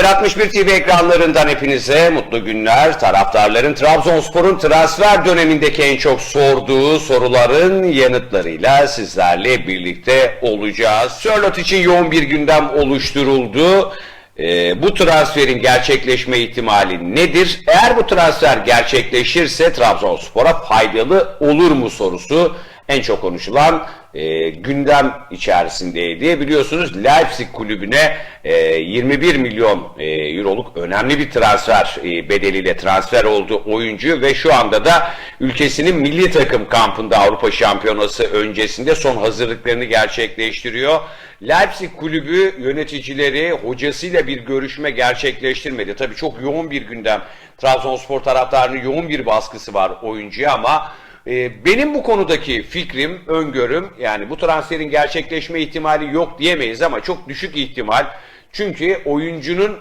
Haber 61 TV ekranlarından hepinize mutlu günler. Taraftarların Trabzonspor'un transfer dönemindeki en çok sorduğu soruların yanıtlarıyla sizlerle birlikte olacağız. Sörlot için yoğun bir gündem oluşturuldu. Ee, bu transferin gerçekleşme ihtimali nedir? Eğer bu transfer gerçekleşirse Trabzonspor'a faydalı olur mu sorusu en çok konuşulan e, gündem içerisindeydi. Biliyorsunuz Leipzig kulübüne e, 21 milyon e, euroluk önemli bir transfer e, bedeliyle transfer oldu oyuncu ve şu anda da ülkesinin milli takım kampında Avrupa Şampiyonası öncesinde son hazırlıklarını gerçekleştiriyor. Leipzig kulübü yöneticileri hocasıyla bir görüşme gerçekleştirmedi. Tabii çok yoğun bir gündem. Trabzonspor taraftarının yoğun bir baskısı var oyuncuya ama ee, benim bu konudaki fikrim, öngörüm yani bu transferin gerçekleşme ihtimali yok diyemeyiz ama çok düşük ihtimal. Çünkü oyuncunun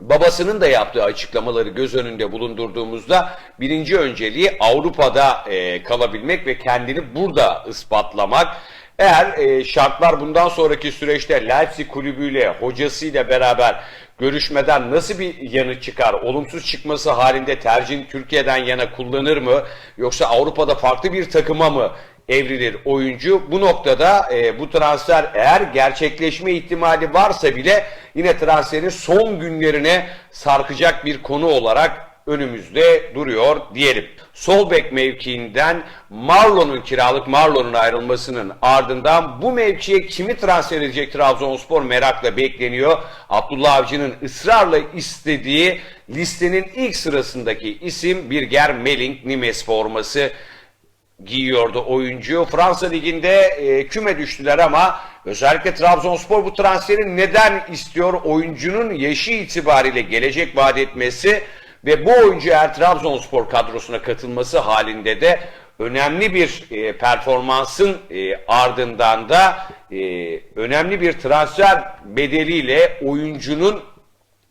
babasının da yaptığı açıklamaları göz önünde bulundurduğumuzda birinci önceliği Avrupa'da e, kalabilmek ve kendini burada ispatlamak. Eğer e, şartlar bundan sonraki süreçte Leipzig kulübüyle, hocasıyla beraber görüşmeden nasıl bir yanıt çıkar? Olumsuz çıkması halinde tercih Türkiye'den yana kullanır mı? Yoksa Avrupa'da farklı bir takıma mı evrilir oyuncu? Bu noktada e, bu transfer eğer gerçekleşme ihtimali varsa bile yine transferin son günlerine sarkacak bir konu olarak önümüzde duruyor diyelim. Sol bek mevkiinden Marlon'un kiralık Marlon'un ayrılmasının ardından bu mevkiye kimi transfer edecek Trabzonspor merakla bekleniyor. Abdullah Avcı'nın ısrarla istediği listenin ilk sırasındaki isim Birger Meling Nimes forması giyiyordu oyuncu. Fransa Ligi'nde e, küme düştüler ama özellikle Trabzonspor bu transferi neden istiyor? Oyuncunun yaşı itibariyle gelecek vaat etmesi ve bu oyuncu eğer Trabzonspor kadrosuna katılması halinde de önemli bir e, performansın e, ardından da e, önemli bir transfer bedeliyle oyuncunun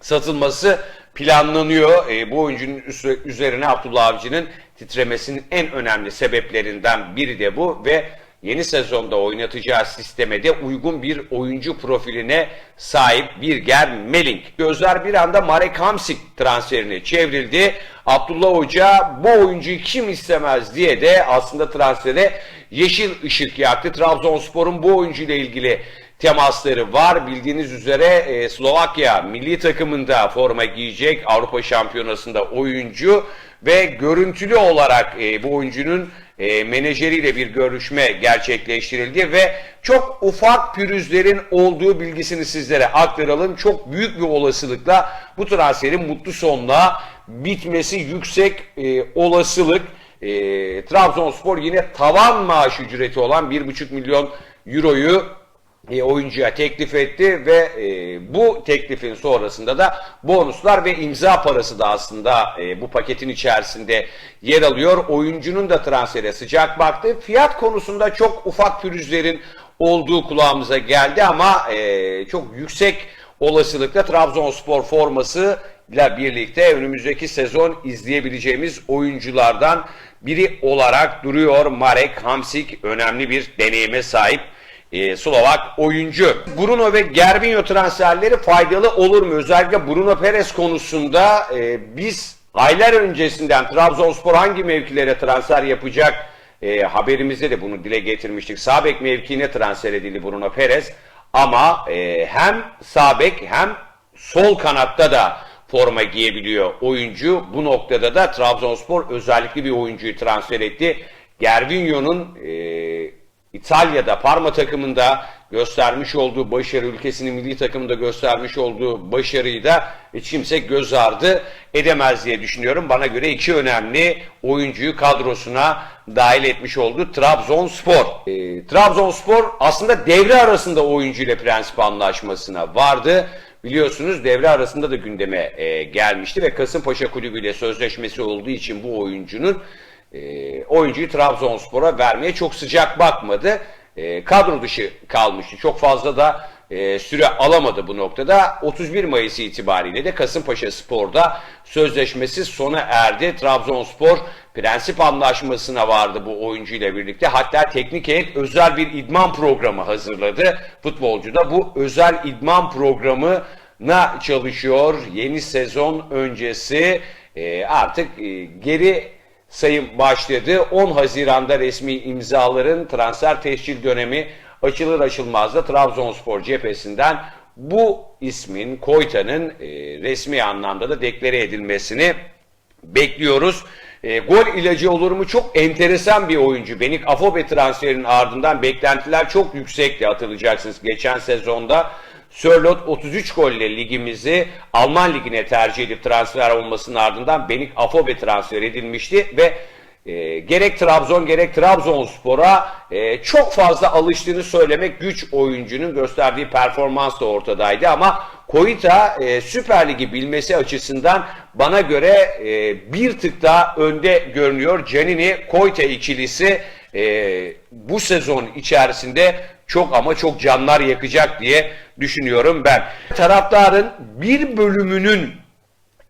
satılması planlanıyor. E, bu oyuncunun üzerine Abdullah Avcı'nın titremesinin en önemli sebeplerinden biri de bu ve yeni sezonda oynatacağı sisteme de uygun bir oyuncu profiline sahip Birger Meling. Gözler bir anda Marek Hamsik transferine çevrildi. Abdullah Hoca bu oyuncuyu kim istemez diye de aslında transfere yeşil ışık yaktı. Trabzonspor'un bu oyuncuyla ilgili temasları var. Bildiğiniz üzere e, Slovakya milli takımında forma giyecek Avrupa Şampiyonası'nda oyuncu ve görüntülü olarak e, bu oyuncunun e, menajeriyle bir görüşme gerçekleştirildi ve çok ufak pürüzlerin olduğu bilgisini sizlere aktaralım. Çok büyük bir olasılıkla bu transferin mutlu sonla bitmesi yüksek e, olasılık. E, Trabzonspor yine tavan maaş ücreti olan 1,5 milyon euroyu e, oyuncuya teklif etti ve e, bu teklifin sonrasında da bonuslar ve imza parası da aslında e, bu paketin içerisinde yer alıyor. Oyuncunun da transfere sıcak baktı. Fiyat konusunda çok ufak pürüzlerin olduğu kulağımıza geldi ama e, çok yüksek olasılıkla Trabzonspor forması ile birlikte önümüzdeki sezon izleyebileceğimiz oyunculardan biri olarak duruyor. Marek Hamsik önemli bir deneyime sahip e, Slovak oyuncu. Bruno ve Gervinho transferleri faydalı olur mu? Özellikle Bruno Perez konusunda e, biz aylar öncesinden Trabzonspor hangi mevkilere transfer yapacak e, haberimizde de bunu dile getirmiştik. Sağ bek mevkiine transfer edildi Bruno Perez ama e, hem sağ bek hem sol kanatta da forma giyebiliyor oyuncu. Bu noktada da Trabzonspor özellikle bir oyuncuyu transfer etti. Gervinho'nun e, İtalya'da Parma takımında göstermiş olduğu başarı, ülkesinin milli takımında göstermiş olduğu başarıyı da hiç kimse göz ardı edemez diye düşünüyorum. Bana göre iki önemli oyuncuyu kadrosuna dahil etmiş oldu Trabzonspor. E, Trabzonspor aslında devre arasında oyuncu ile prensip anlaşmasına vardı. Biliyorsunuz devre arasında da gündeme e, gelmişti ve Kasımpaşa Kulübü ile sözleşmesi olduğu için bu oyuncunun e, oyuncuyu Trabzonspor'a vermeye çok sıcak bakmadı. E, kadro dışı kalmıştı. Çok fazla da e, süre alamadı bu noktada. 31 Mayıs itibariyle de Kasımpaşa Spor'da sözleşmesi sona erdi. Trabzonspor prensip anlaşmasına vardı bu oyuncuyla birlikte. Hatta teknik heyet özel bir idman programı hazırladı. Futbolcu da bu özel idman programı na çalışıyor. Yeni sezon öncesi e, artık e, geri sayım başladı. 10 Haziran'da resmi imzaların transfer teşkil dönemi açılır açılmaz da Trabzonspor cephesinden bu ismin Koyta'nın e, resmi anlamda da deklare edilmesini bekliyoruz. E, gol ilacı olur mu? Çok enteresan bir oyuncu. Benik Afobe transferinin ardından beklentiler çok yüksekti hatırlayacaksınız. Geçen sezonda Sörlot 33 golle ligimizi Alman ligine tercih edip transfer olmasının ardından Benik Afobe transfer edilmişti ve e, gerek Trabzon gerek Trabzonspor'a e, çok fazla alıştığını söylemek güç oyuncunun gösterdiği performans da ortadaydı ama Koita e, Süper Ligi bilmesi açısından bana göre e, bir tık daha önde görünüyor. Canini Koita ikilisi e, bu sezon içerisinde çok ama çok canlar yakacak diye düşünüyorum ben. Taraftarın bir bölümünün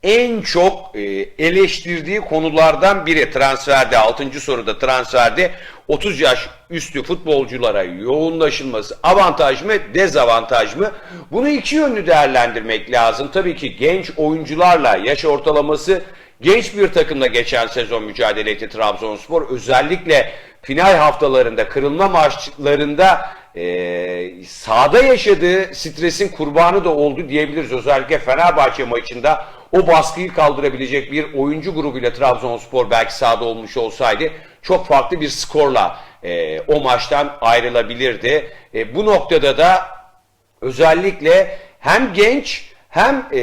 en çok e, eleştirdiği konulardan biri transferde 6. soruda transferde 30 yaş üstü futbolculara yoğunlaşılması avantaj mı dezavantaj mı? Bunu iki yönlü değerlendirmek lazım. Tabii ki genç oyuncularla yaş ortalaması genç bir takımla geçen sezon mücadele etti Trabzonspor. Özellikle final haftalarında kırılma maçlarında e, sahada yaşadığı stresin kurbanı da oldu diyebiliriz. Özellikle Fenerbahçe maçında o baskıyı kaldırabilecek bir oyuncu grubuyla Trabzonspor belki sahada olmuş olsaydı çok farklı bir skorla e, o maçtan ayrılabilirdi. E, bu noktada da özellikle hem genç hem e,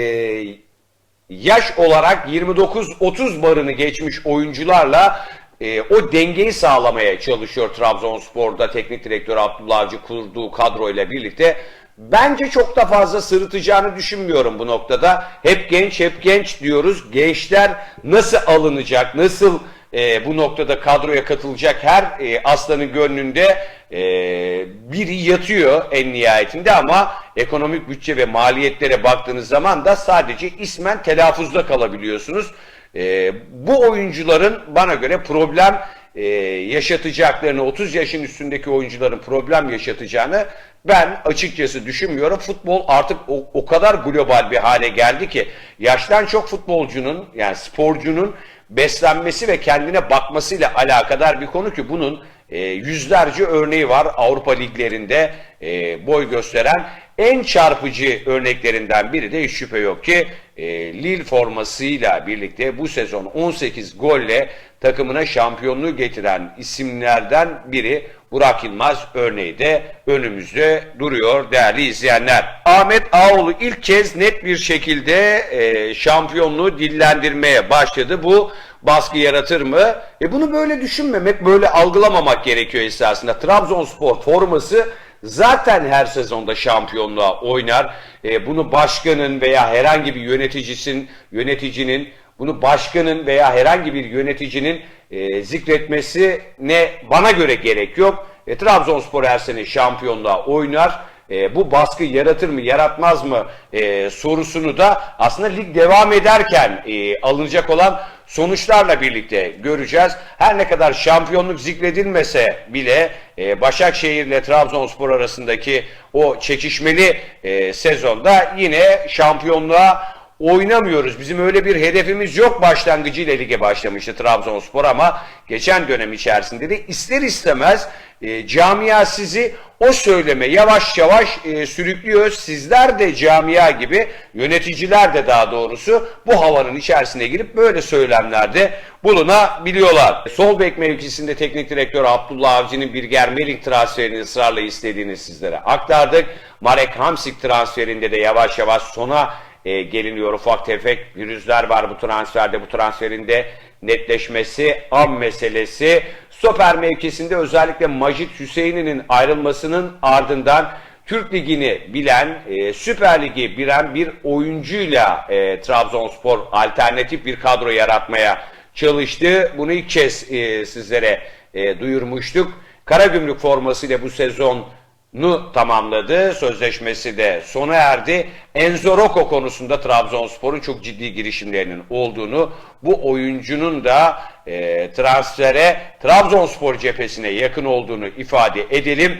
yaş olarak 29-30 barını geçmiş oyuncularla e, o dengeyi sağlamaya çalışıyor Trabzonspor'da teknik direktör Abdullah Avcı kurduğu kadroyla birlikte. Bence çok da fazla sırıtacağını düşünmüyorum bu noktada. Hep genç, hep genç diyoruz. Gençler nasıl alınacak, nasıl e, bu noktada kadroya katılacak her e, aslanın gönlünde e, biri yatıyor en nihayetinde ama ekonomik bütçe ve maliyetlere baktığınız zaman da sadece ismen telaffuzda kalabiliyorsunuz. E, bu oyuncuların bana göre problem e, yaşatacaklarını, 30 yaşın üstündeki oyuncuların problem yaşatacağını ben açıkçası düşünmüyorum. Futbol artık o, o kadar global bir hale geldi ki yaştan çok futbolcunun yani sporcunun beslenmesi ve kendine bakmasıyla alakadar bir konu ki bunun e, yüzlerce örneği var Avrupa liglerinde e, boy gösteren en çarpıcı örneklerinden biri de hiç şüphe yok ki e, Lille formasıyla birlikte bu sezon 18 golle takımına şampiyonluğu getiren isimlerden biri Burak Yılmaz örneği de önümüzde duruyor değerli izleyenler. Ahmet Ağoğlu ilk kez net bir şekilde e, şampiyonluğu dillendirmeye başladı. Bu baskı yaratır mı? E bunu böyle düşünmemek, böyle algılamamak gerekiyor esasında. Trabzonspor forması zaten her sezonda şampiyonluğa oynar. E, bunu başkanın veya herhangi bir yöneticisin, yöneticinin bunu başkanın veya herhangi bir yöneticinin e, zikretmesi ne bana göre gerek yok. E, Trabzonspor her sene şampiyonluğa oynar. E, bu baskı yaratır mı yaratmaz mı e, sorusunu da aslında lig devam ederken e, alınacak olan sonuçlarla birlikte göreceğiz. Her ne kadar şampiyonluk zikredilmese bile e, Başakşehir ile Trabzonspor arasındaki o çekişmeli e, sezonda yine şampiyonluğa oynamıyoruz. Bizim öyle bir hedefimiz yok başlangıcıyla lige başlamıştı Trabzonspor ama geçen dönem içerisinde de ister istemez e, camia sizi o söyleme yavaş yavaş e, sürüklüyor. Sizler de camia gibi yöneticiler de daha doğrusu bu havanın içerisine girip böyle söylemlerde bulunabiliyorlar. Sol bek mevkisinde teknik direktör Abdullah Avcı'nın bir Germeling transferini ısrarla istediğini sizlere aktardık. Marek Hamsik transferinde de yavaş yavaş sona e, geliniyor. Ufak tefek virüsler var bu transferde. Bu transferinde netleşmesi, am meselesi. Stoper mevkisinde özellikle Majit Hüseyin'in ayrılmasının ardından Türk Ligi'ni bilen, e, Süper Lig'i bilen bir oyuncuyla e, Trabzonspor alternatif bir kadro yaratmaya çalıştı. Bunu ilk kez e, sizlere e, duyurmuştuk. Karagümrük formasıyla bu sezon nu tamamladı. Sözleşmesi de sona erdi. Enzo Rocco konusunda Trabzonspor'un çok ciddi girişimlerinin olduğunu, bu oyuncunun da e, transfere Trabzonspor cephesine yakın olduğunu ifade edelim.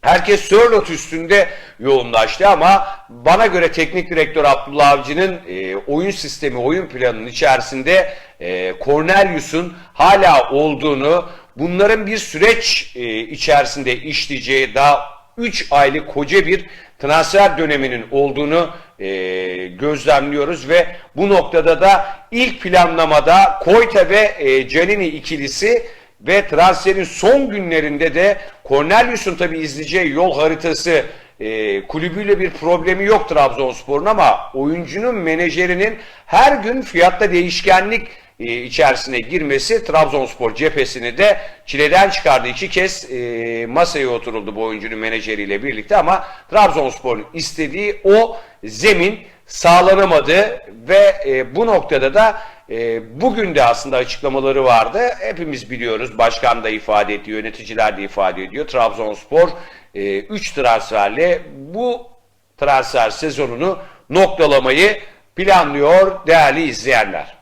Herkes Sörlot üstünde yoğunlaştı ama bana göre teknik direktör Abdullah Avcı'nın e, oyun sistemi, oyun planının içerisinde e, Cornelius'un hala olduğunu, bunların bir süreç e, içerisinde işleyeceği daha 3 aylık koca bir transfer döneminin olduğunu e, gözlemliyoruz ve bu noktada da ilk planlamada Koyta ve e, Canini ikilisi ve transferin son günlerinde de Cornelius'un tabi izleyeceği yol haritası e, kulübüyle bir problemi yok Trabzonspor'un ama oyuncunun menajerinin her gün fiyatta değişkenlik içerisine girmesi Trabzonspor cephesini de çileden çıkardı. İki kez e, masaya oturuldu bu oyuncunun menajeriyle birlikte ama Trabzonspor'un istediği o zemin sağlanamadı ve e, bu noktada da e, bugün de aslında açıklamaları vardı. Hepimiz biliyoruz. Başkan da ifade ediyor, yöneticiler de ifade ediyor. Trabzonspor 3 transferle bu transfer sezonunu noktalamayı planlıyor değerli izleyenler.